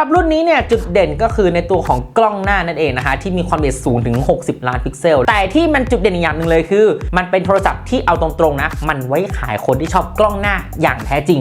ำหรับรุ่นนี้เนี่ยจุดเด่นก็คือในตัวของกล้องหน้านั่นเองนะคะที่มีความละเอียดสูงถึง 60 ล้านพิกเซล แต่ที่มันจุดเด่นอีกอย่างหนึ่งเลยคือ มันเป็นโทรศัพท์ที่เอาตรงๆนะ มันไว้ขายคนที่ชอบกล้องหน้าอย่างแท้จริง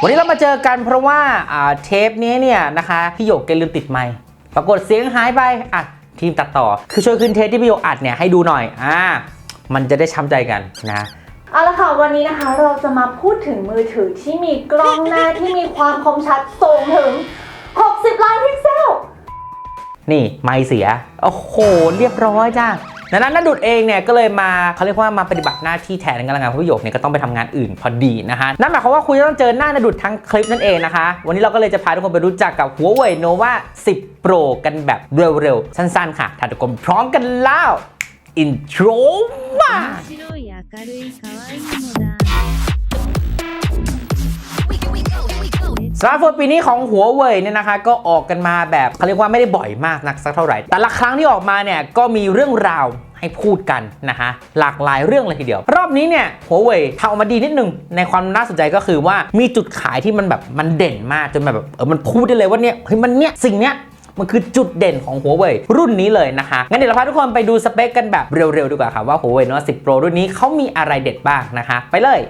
วันนี้เรามาเจอกันเพราะว่าเทปนี้เนี่ยนะคะพี่หยกแกลืมติดไมค์ปรากฏเสียงหายไปอะทีมตัดต่อ คือช่วยขึ้นเทปที่พี่หยกอัดเนี่ยให้ดูหน่อยอ่ามันจะได้ช้ำใจกันนะ เอาละค่ะวันนี้นะคะเราจะมาพูดถึงมือถือที่มีกล้องหน้าที่มีความคมชัดสูงถึง 60 ล้านพิกเซล นี่ไม่เสีย โอ้โห เรียบร้อยจ้าดังนั้นนดุดเองเนี่ยก็เลยมาเขาเรียกว่ามาปฏิบัติหน้าที่แทนกันงานผู้โยกเนี่ยก็ต้องไปทำงานอื่นพอดีนะฮะนั่นหมายความว่าคุณจะต้องเจอหน้านัดุดทั้งคลิปนั่นเองนะคะ วันนี้เราก็เลยจะพาทุกคนไปรู้จักกับ Huawei Nova 10 Pro กันแบบเร็วๆ สั้นๆ ค่ะถ้าทุกคนพร้อมกันแล้วอินโทรมา 明るい可愛いのだ สมาร์ทโฟนปีนี้ของหัวเว่ยเนี่ยนะคะ ก็ออกกันมาแบบเขาเรียกว่าไม่ได้บ่อยมากนักสักเท่าไหร่ แต่ละครั้งที่ออกมาเนี่ยก็มีเรื่องราวให้พูดกันนะคะหลากหลายเรื่องเลยทีเดียว รอบนี้เนี่ยหัวเว่ยทำออกมาดีนิดนึง ในความน่าสนใจก็คือว่ามีจุดขายที่มันแบบมันเด่นมากจนแบบเออมันพูดได้เลยว่าเนี่ยเฮ้ยมันเนี่ยสิ่งเนี้ย มันคือจุดเด่นของหัวเว่ยรุ่นนี้เลยนะคะงั้นเดี๋ยวเราพาทุกคนไปดูสเปคกันแบบเร็วๆดีกว่าค่ะว่าหัวเว่ยโน้ต10 Pro รุ่นนี้เขามีอะไรเด็ดบ้างนะคะ ไปเลย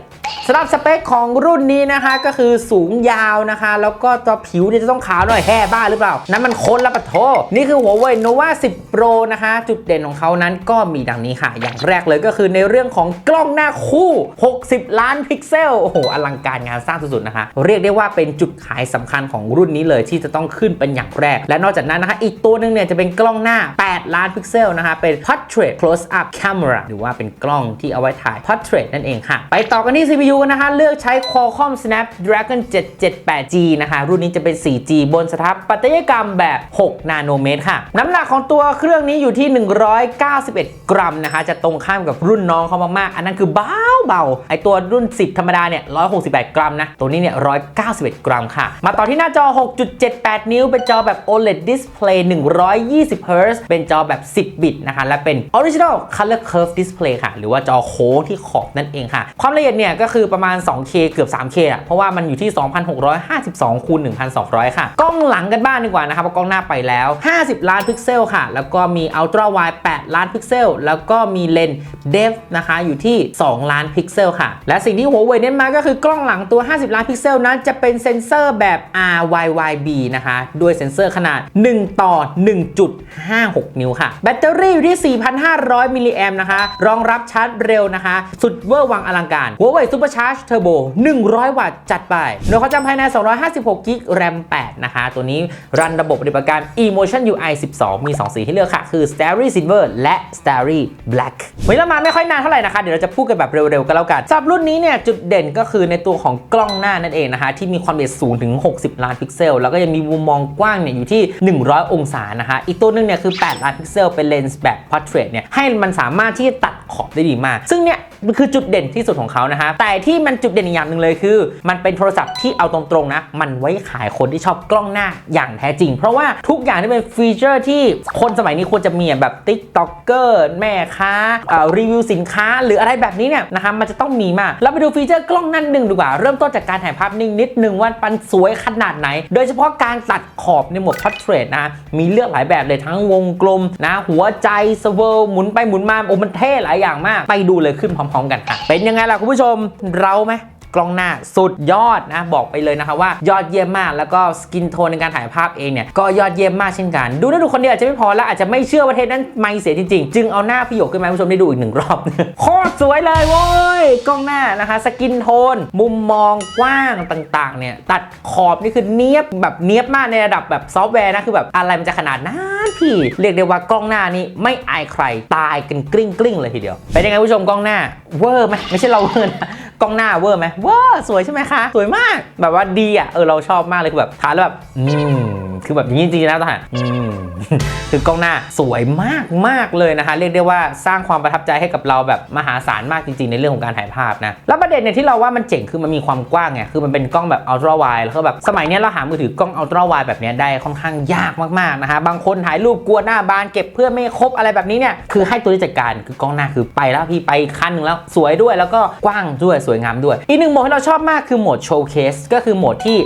ำหรับสเปคของรุ่นนี้นะคะก็คือสูงยาวนะคะ แล้วก็ตัวผิวเนี่ยจะต้องขาวหน่อยแห่บ้าหรือเปล่า นั้นมันคนละปะโท นี่คือ Huawei Nova 10 Pro นะคะ จุดเด่นของเขานั้นก็มีดังนี้ค่ะ อย่างแรกเลยก็คือในเรื่องของกล้องหน้าคู่ 60 ล้านพิกเซล โอ้โห อลังการงานสร้างสุดๆนะคะ เรียกได้ว่าเป็นจุดขายสำคัญของรุ่นนี้เลยที่จะต้องขึ้นเป็นอย่างแรก และนอกจากนั้นนะคะ อีกตัวหนึงเนี่ยจะเป็นกล้องหน้า 8 ล้านพิกเซลนะคะ เป็น portrait close up camera หรือว่าเป็นกล้องที่เอาไว้ถ่าย portrait นั่นเองค่ะ ไปต่อกันที่ CPU นนะคะ เลือกใช้ Qualcomm Snapdragon 778G นะคะ รุ่นนี้จะเป็น 4G บนสถาปัตยกรรมแบบ 6 นาโนเมตรค่ะ น้ำหนักของตัวเครื่องนี้อยู่ที่ 191 กรัมนะคะ จะตรงข้ามกับรุ่นน้องเขามาก ๆ อันนั้นคือเบาเบาๆไอตัวรุ่น 10 ธรรมดาเนี่ย 168 กรัมนะ ตัวนี้เนี่ย 191 กรัมค่ะ มาต่อที่หน้าจอ 6.78 นิ้ว เป็นจอแบบ OLED Display 120 Hz เป็นจอแบบ 10 บิตนะคะ และเป็น Original Color Curve Display ค่ะ หรือว่าจอโค้งที่ขอบนั่นเองค่ะ ความละเอียดเนี่ยก็คือือประมาณ 2K เกือบ 3K อะเพราะว่ามันอยู่ที่ 2652คูณ1200 ค่ะ กล้องหลังกันบ้างดีกว่านะครับเพราะกล้องหน้าไปแล้ว 50 ล้านพิกเซลค่ะ แล้วก็มี Ultra Wide 8 ล้านพิกเซล แล้วก็มีเลนส์ Depth นะคะอยู่ที่ 2 ล้านพิกเซลค่ะ และสิ่งที่ Huawei เน้นมาก็คือกล้องหลังตัว 50 ล้านพิกเซลนั้นจะเป็นเซ็นเซอร์แบบ RYYB นะคะด้วยเซ็นเซอร์ขนาด 1 ต่อ 1.56 นิ้วค่ะ แบตเตอรี่อยู่ที่ 4,500 มิลลิแอมนะคะ รองรับชาร์จเร็วนะคะ สุดเวอร์วังอลังการ Huawei Supercharge Turbo 100 วัตต์จัดไปหน่วยความจำภายใน 256กิก RAM 8นะคะ ตัวนี้รันระบบปฏิบัติการ eMotion UI 12 มี 2 สีให้เลือกค่ะ คือ Starry Silver และ Starry Black วันนี้เรามาไม่ค่อยนานเท่าไหร่นะคะ เดี๋ยวเราจะพูดกันแบบเร็วๆกันแล้วกันสำหรับรุ่นนี้เนี่ย จุดเด่นก็คือในตัวของกล้องหน้านั่นเองนะคะ ที่มีความละเอียดสูงถึง 60 ล้านพิกเซล แล้วก็ยังมีมุมมองกว้างเนี่ยอยู่ที่ 100 องศานะคะ อีกตัวหนึงเนี่ยคือ 8 ล้านพิกเซลเป็นเลนส์แบบ portrait เนี่ยให้มันสามารถที่จะตัดขอบได้ดีมาก ซึ่งเนี่ย มันคือจุดเด่นที่สุดของเขานะคะแต่ที่มันจุดเด่นอีกอย่างหนึ่งเลยคือ มันเป็นโทรศัพท์ที่เอาตรงๆนะ มันไว้ขายคนที่ชอบกล้องหน้าอย่างแท้จริง เพราะว่าทุกอย่างที่เป็นฟีเจอร์ที่คนสมัยนี้ควรจะมีแบบ TikToker แม่ค้าเอ่อรีวิวสินค้า หรืออะไรแบบนี้เนี่ยนะคะมันจะต้องมีมากเราไปดูฟีเจอร์กล้องนั่นหนึ่งดีกว่าเริ่มต้นจากการถ่ายภาพนิ่งนิดนึงว่ามันสวยขนาดไหน โดยเฉพาะการตัดขอบในโหมด portrait นะมีเลือกหลายแบบเลยทั้งวงกลมนะหัวใจสเวิร์หมุนไปหมุนมาโอ้มันเท่หลายอย่างมาก ไปดูเลยขึ้นพร้อมๆกันค่ะเป็นยังไงล่ะคุณผู้ชมเราไหม กล้องหน้าสุดยอดนะบอกไปเลยนะคะว่ายอดเยี่ยมมาก แล้วก็สกินโทนในการถ่ายภาพเองเนี่ยก็ยอดเยี่ยมมากเช่นกัน ดูนะดูคนเดียวอาจจะไม่พอแล้วอาจจะไม่เชื่อว่าเทปนั้นไม่เสียจริงๆ จึงเอาหน้าพี่หยกขึ้นมาให้ผู้ชมได้ดูอีกหนึ่งรอบโคตรสวยเลยเว้ยกล้องหน้านะคะ สกินโทน มุมมองกว้างต่างๆเนี่ยตัดขอบนี่คือเนียบแบบเนียบมากในระดับแบบซอฟต์แวร์นะคือแบบอะไรมันจะขนาดนั้นพี่เรียกได้ว่ากล้องหน้านี่ไม่อายใครตายกันกลิ้งกลิ้งเลยทีเดียวเป็นยังไงผู้ชมกล้องหน้าเวอร์ไหมไม่ใช่เราเวอร์นะ กล้องหน้าเวอร์ไหมเวอร์สวยใช่ไหมคะ สวยมากแบบว่าดีอะเออเราชอบมากเลยคือแบบทานแล้วแบบอืม คือแบบนี้จริงๆนะทหารคือกล้องหน้าสวยมากมากเลยนะคะ เรียกได้ว่าสร้างความประทับใจให้กับเราแบบมหาศาลมากจริงๆ ในเรื่องของการถ่ายภาพนะ แล้วประเด็นเนี่ยที่เราว่ามันเจ๋งคือมันมีความกว้างไงคือมันเป็นกล้องแบบอัลตร้าไวแล้วก็แบบสมัยนี้เราหามือถือกล้องอัลตร้าไวแบบนี้ได้ค่อนข้างยากมากๆนะคะบางคนถ่ายรูปกลัวหน้าบานเก็บเพื่อไม่ครบอะไรแบบนี้เนี่ยคือให้ตัวจัดการคือกล้องหน้าคือไปแล้วพี่ไปขั้นหนึ่งแล้วสวยด้วยแล้วก็กว้างด้วยสวยงามด้วย อีกหนึ่งโหมดที่เราชอบมากคือโหมดโชว์เคสก็คือโหมดที่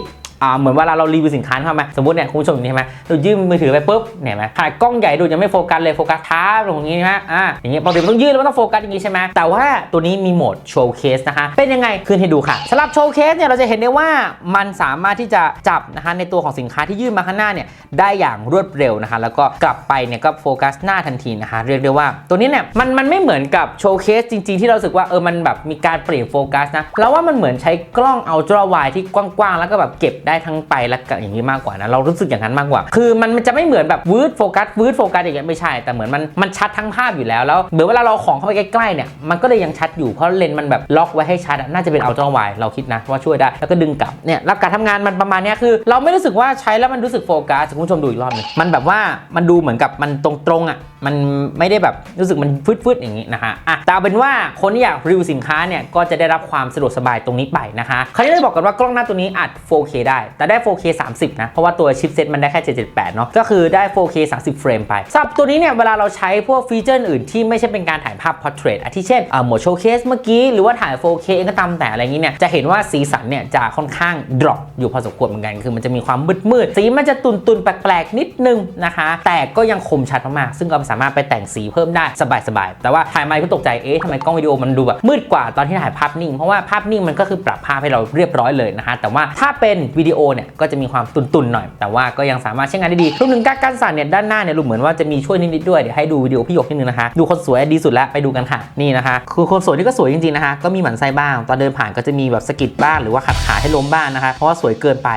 เหมือนเวลาเรารีวิวสินค้าใช่ไหมสมมติเนี่ยคุณผู้ชมอย่างนี้ใช่ไหมเรายื่นมือถือไปปุ๊บเนี่ยไหมขนาดกล้องใหญ่ดูยังไม่โฟกัสเลยโฟกัสท้าตรงนี้ใช่ไหมอ่าอย่างเงี้ยปกติมันต้องยื่นแล้วมันต้องโฟกัสอย่างนี้ใช่ไหมแต่ว่าตัวนี้มีโหมดโชว์เคสนะคะเป็นยังไงขึ้นให้ดูค่ะสำหรับโชว์เคสเนี่ยเราจะเห็นได้ว่ามันสามารถที่จะจับนะคะในตัวของสินค้าที่ยื่นมาข้างหน้าเนี่ยได้อย่างรวดเร็วนะคะ แล้วก็กลับไปเนี่ยก็โฟกัสหน้าทันทีนะคะ เรียกได้ว่า ตัวนี้เนี่ยมันมันไม่เหมือนกับโชว์เคสจริง ๆ ที่เราสึกว่าเออมันแบบมีการเปลี่ยนโฟกัสนะเราว่ามันเหมือนใช้กล้องอัลตร้าไวที่กว้างๆแล้วก็แบบเก็บได้ทั้งไปและกับอย่างนี้มากกว่านะเรารู้สึกอย่างนั้นมากกว่า คือมันมันจะไม่เหมือนแบบวืดโฟกัสวืดโฟกัสอย่างเงี้ยไม่ใช่ แต่เหมือนมันมันชัดทั้งภาพอยู่แล้วแล้วเหมือนเวลาเราของเข้าไปใกล้ๆเนี่ยมันก็เลยยังชัดอยู่เพราะเลนส์มันแบบล็อกไว้ให้ชัดอะน่าจะเป็นอัลตร้าไวเราคิดนะว่าช่วยได้แล้วก็ดึงกลับเนี่ยแล้วการทำงานมันประมาณเนี้ยคือ เราไม่รู้สึกว่าใช้แล้วมันรู้สึกโฟกัสคุณผู้ชมดูอีกรอบหนึงมันแบบว่ามันดูเหมือนกับมันตรงๆอะ มันไม่ได้แบบรู้สึกมันฟืดๆอย่างนี้นะคะอะแต่เอาเป็นว่าคนที่อยากรีวิวสินค้าเนี่ยก็จะได้รับความสะดวกสบายตรงนี้ไปนะคะเขาจะได้บอกกันว่ากล้องหน้าตัวนี้อัด 4K ได้ แต่ได้ 4K 30 นะ เพราะว่าตัวชิปเซ็ตมันได้แค่ 778 เนาะก็คือได้ 4K 30 เฟรมไปสำหรับตัวนี้เนี่ยเวลาเราใช้พวกฟีเจอร์อื่นที่ไม่ใช่เป็นการถ่ายภาพ portrait อาทิเช่นอ่าโหมดโชว์เคสเมื่อกี้ หรือว่าถ่าย 4K เองก็ตามแต่อะไรอย่างนี้เนี่ยจะเห็นว่าสีสันเนี่ยจะค่อนข้าง drop อยู่พอสมควรเหมือนกันคือมันจะมีความมืดๆสีมันจะตุนๆแปลกๆนิดนึงนะคะ แต่ก็ยังคมชัดมากๆซึ่งเราามารถไปแต่งสีเพิ่มได้สบายๆ แต่ว่าถ่ายมาก็ตกใจ เอ๊ะทำไมกล้องวิดีโอมันดูแบบมืดกว่าตอนที่ถ่ายภาพนิ่ง เพราะว่าภาพนิ่งมันก็คือปรับภาพให้เราเรียบร้อยเลยนะคะแต่ว่าถ้าเป็นวิดีโอเนี่ยก็จะมีความตุนๆหน่อย แต่ว่าก็ยังสามารถใช้งานได้ดีรวมถึงการกันสั่นเนี่ยด้านหน้าเนี่ยดูเหมือนว่าจะมีช่วยนิดๆด้วย เดี๋ยวให้ดูวิดีโอพี่หยกนิดนึงนะคะ ดูคนสวยดีสุดแล้วไปดูกันค่ะ นี่นะคะคือคนสวยนี่ก็สวยจริงๆนะคะ ก็มีหมันไส้บ้าง ตอนเดินผ่านก็จะมีแบบสะกิดบ้างหรือว่าขัดขาให้ล้มบ้างนะคะ เพราะว่าสวยเกินไป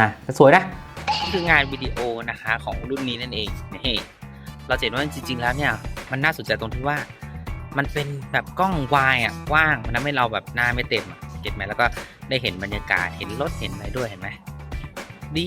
นะสวยนะคืองานวิดีโอนะคะของรุ่นนี้นั่นเองนี่ เราจะเห็นว่าจริง ๆ แล้วเนี่ยมันน่าสนใจตรงที่ว่า มันเป็นแบบกล้องวายอะกว้างมันทำให้เราแบบหน้าไม่เต็มเก็ตไหมแล้วก็ได้เห็นบรรยากาศเห็นรถเห็นอะไรด้วยเห็นไหมดี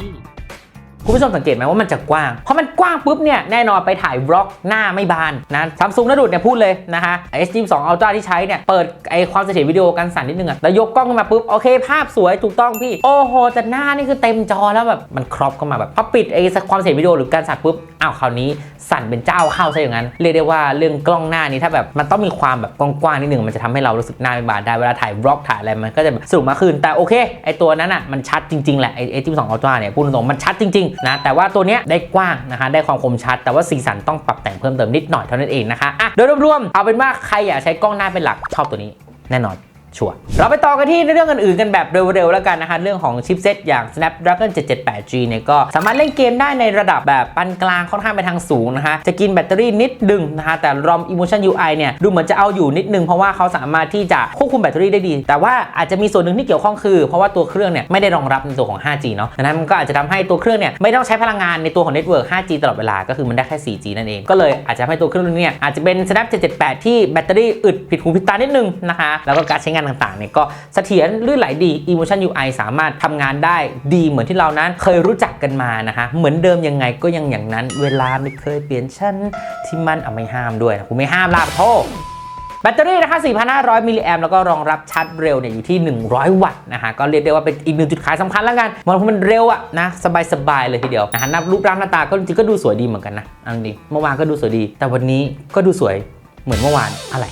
คุณผู้ชมสังเกตไหมว่ามันจะกว้าง เพราะมันกว้างปุ๊บเนี่ยแน่นอนไปถ่ายบล็อกหน้าไม่บานนะซัมซุงนะดุดเนี่ยพูดเลยนะคะ S22 Ultra ที่ใช้เนี่ยเปิดไอความเสถียรวิดีโอกันสั่นนิดนึงอะแล้วยกกล้องขึ้นมาปุ๊บโอเค ภาพสวยถูกต้องพี่ โอ้โหแต่หน้านี่คือเต็มจอแล้วแบบมันครอบเข้ามาแบบพอปิดไอความเสถียรวิดีโอหรือการสั่นปุ๊บอ้าวคราวนี้สั่นเป็นเจ้าเข้าซะอย่างนั้นเรียกได้ว่าเรื่องกล้องหน้านี้ถ้าแบบมันต้องมีความแบบกว้างๆนิดนึงมันจะทำให้เรารู้สึกหน้าไม่บานได้เวลาถ่ายบล็อกถ่ายอะไรมันก็จะสนุกมากขึ้นแต่โอเคไอตัวนั้นอะมันชัดจริงๆแหละไอเอทีสองอัลตร้าเนี่ยพูดตรงๆมันชัดจริงนะแต่ว่าตัวเนี้ยได้กว้างนะคะได้ความคมชัด แต่ว่าสีสันต้องปรับแต่งเพิ่มเติมนิดหน่อยเท่านั้นเองนะคะอะโดยรวมๆเอาเป็นว่าใครอยากใช้กล้องหน้าเป็นหลักชอบตัวนี้แน่นอน ชัวร์เราไปต่อกันที่เรื่องอื่นๆกันแบบเร็วๆแล้วกันนะคะเรื่องของชิปเซตอย่าง Snapdragon 778G เนี่ยก็สามารถเล่นเกมได้ในระดับแบบปานกลางค่อนข้างไปทางสูงนะคะจะกินแบตเตอรี่นิดดึงนะคะแต่ ROM Emotion UI เนี่ยดูเหมือนจะเอาอยู่นิดนึงเพราะว่าเขาสามารถที่จะควบคุมแบตเตอรี่ได้ดี แต่ว่าอาจจะมีส่วนหนึ่งที่เกี่ยวข้องคือ เพราะว่าตัวเครื่องเนี่ยไม่ได้รองรับในตัวของ 5G เนาะดังนั้นมันก็อาจจะทำให้ตัวเครื่องเนี่ยไม่ต้องใช้พลังงานในตัวของเน็ตเวิร์ก 5G ตลอดเวลาก็คือมันได้แค่ 4G นั่นเองก็เลยอาจจะให้ตัวเครื่องเนี่ยอาจจะเป็น Snap 778 ที่แบตเตอรี่อึดผิดหูผิดตานิดนึงนะคะแล้วก็การใช้งานต่างๆเนี่ยก็เสถียรลื่นไหลดี Emotion UI สามารถทำงานได้ดีเหมือนที่เรานั้นเคยรู้จักกันมานะคะเหมือนเดิมยังไงก็ยังอย่างนั้นเวลาไม่เคยเปลี่ยนชั้นที่มันเอาไม่ห้ามด้วยนะกูไม่ห้ามลาบโทษแบตเตอรี่นะคะ 4,500 มิลลิแอมแล้วก็รองรับชาร์จเร็วเนี่ยอยู่ที่ 100 วัตต์นะคะ ก็เรียกได้ว่าเป็นอีกหนึ่งจุดขายสำคัญแล้วกันมันมันเร็วอะนะ สบายๆเลยทีเดียวนะคะนับรูปร่างหน้าตาก็จริงก็ดูสวยดีเหมือนกันนะอันนี้เมื่อวานก็ดูสวยดี แต่วันนี้ก็ดูสวยเหมือนเมื่อวานอะไร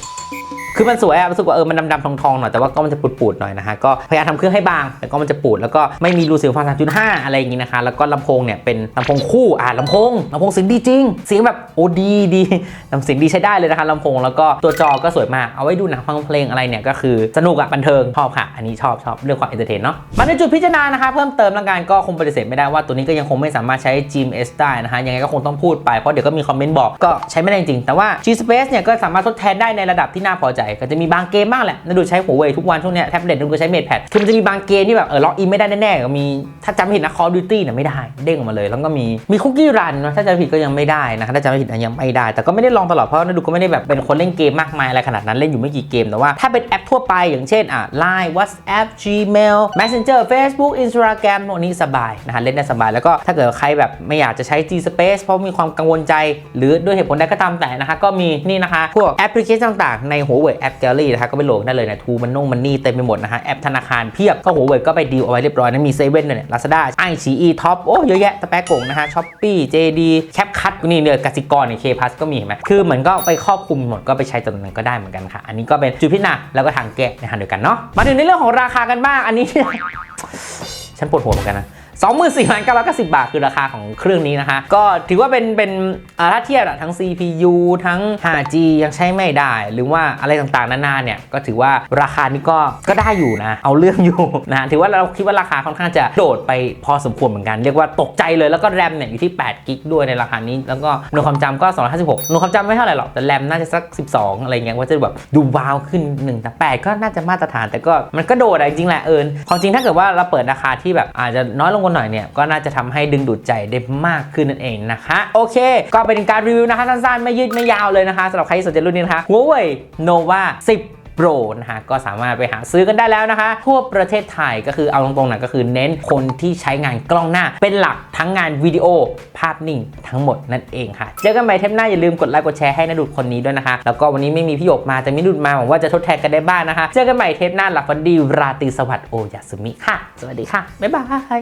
คือมันสวยอะรู้สึกว่าเออมันดำๆทองๆหน่อยแต่ว่าก็มันจะปูดๆหน่อยนะคะก็พยายามทำเครื่องให้บางแต่ก็มันจะปูดแล้วก็ไม่มีรูเสียงฟัง3.5 อะไรอย่างงี้นะคะ แล้วก็ลำโพงเนี่ยเป็นลำโพงคู่อ่าลำโพงลำโพงเสียงดีจริง เสียงแบบโอ้ดีดีลำเสียงดีใช้ได้เลยนะคะลำโพงแล้วก็ตัวจอก็สวยมากเอาไว้ดูหนังฟังเพลงอะไรเนี่ยก็คือสนุกอะบันเทิงชอบค่ะ อันนี้ชอบชอบเรื่องความเอนเตอร์เทนเนาะมาในจุดพิจารณานะคะเพิ่มเติมแล้วกันก็คงปฏิเสธไม่ได้ว่าตัวนี้ก็ยังคงไม่สามารถใช้ GMS ได้นะคะยังไงก็คงต้องพูดไปเพราะเดี๋ยวก็มีคอมเมนต์บอกก็ใช้ไม่ได้จริงแต่ว่า G Space เนี่ยก็สามารถทดแทนได้ในระดับที่น่าพอใจก็จะมีบางเกมบ้างแหละนาดูใช้หัวเว่ยทุกวันช่วงเนี้ยแท็บเล็ตนาดูใช้เมดแพดคือมันจะมีบางเกมที่แบบเออล็อกอินไม่ได้แน่ๆก็มีถ้าจำไม่ผิดนะ Call of Duty เนี่ยไม่ได้เด้งออกมาเลย แล้วก็มีมีคุกกี้รันนะถ้าจำผิดก็ยังไม่ได้นะถ้าจำไม่ผิดยังไม่ได้ แต่ก็ไม่ได้ลองตลอดเพราะนาดูก็ไม่ได้แบบเป็นคนเล่นเกมมากมายอะไรขนาดนั้นเล่นอยู่ไม่กี่เกมแต่ว่าถ้าเป็นแอปทั่วไปอย่างเช่นอะ Line WhatsApp Gmail Messenger Facebook Instagram พวกนี้สบายนะฮะเล่นได้สบายแล้วก็ถ้าเกิดใครแบบไม่อยากจะใช้ G Space เพราะมีความกังวลใจ หรือด้วยเหตุผลใดก็ตามแต่นะคะก็มีนี่นะคะพวกแอปพลิเคชันต่างๆในหัวเว่ยแอป Gallery นะคะก็ไปโหลดได้เลยนะทูมันนุ่งมันนี่เต็มไปหมดนะฮะแอปธนาคารเพียบก็หัวเว่ยก็ไปดีลเอาไว้เรียบร้อยนะมีเซเว่นด้วยเนี่ย Lazada ไอชีอีท็อปโอ้เยอะแยะตะแปะกงนะฮะช้อปปี้ JD แคปคัทนี่เนี่ยกสิกรเนี่ยเคพัสก็มีเห็นไหมคือเหมือนก็ไปครอบคลุมหมดก็ไปใช้ตรงนั้นก็ได้เหมือนกันค่ะ อันนี้ก็เป็นจุดพิจารณาแล้วก็ทางแก้ในทางเดียวกันเนาะมาถึงในเรื่องของราคากันบ้างอันนี้ ฉันปวดหัวเหมือนกันนะ 24,990 บาทคือราคาของเครื่องนี้นะคะ ก็ถือว่าเป็นเป็นถ้าเทียบทั้ง CPU ทั้ง 5G ยังใช้ไม่ได้ หรือว่าอะไรต่างๆ นานาเนี่ย ก็ถือว่าราคานี้ก็ก็ได้อยู่นะ เอาเรื่องอยู่นะถือว่าเราคิดว่าราคาค่อนข้างจะโดดไปพอสมควรเหมือนกัน เรียกว่าตกใจเลยแล้วก็แรมเนี่ยอยู่ที่8กิกด้วยในราคานี้ แล้วก็หน่วยความจำก็ 256หน่วยความจำไม่เท่าไหร่หรอกแต่แรมน่าจะสัก 12 อะไรเงี้ยว่าจะแบบดูว้าวขึ้น1แต่8ก็น่าจะมาตรฐาน แต่ก็มันก็โดดจริงแหละเอิญความจริงถ้าเกิดว่าเราเปิดราคาที่แบบอาจจะน้อยลงกว่าหน่อยเนี่ยก็น่าจะทำให้ดึงดูดใจได้มากขึ้นนั่นเองนะคะโอเค ก็เป็นการรีวิวนะคะสั้นๆไม่ยืดไม่ยาวเลยนะคะสำหรับใครที่สนใจรุ่นนี้นะคะ Huawei Nova 10 Pro นะคะก็สามารถไปหาซื้อกันได้แล้วนะคะ ทั่วประเทศไทยก็คือเอาตรงๆนะก็คือเน้นคนที่ใช้งานกล้องหน้า เป็นหลักทั้งงานวิดีโอภาพนิ่งทั้งหมดนั่นเองค่ะ เจอกันใหม่เทปหน้าอย่าลืมกดไลค์กดแชร์ให้นดุดคนนี้ด้วยนะคะ แล้วก็วันนี้ไม่มีพี่หยกมาแต่มิดุดมาหวังว่าจะทดแทนกันได้บ้างนะคะ เจอกันใหม่เทปหน้าหลับฝันดีราตรีสวัสดิ์โอยาสุมิค่ะ สวัสดีค่ะบ๊ายบาย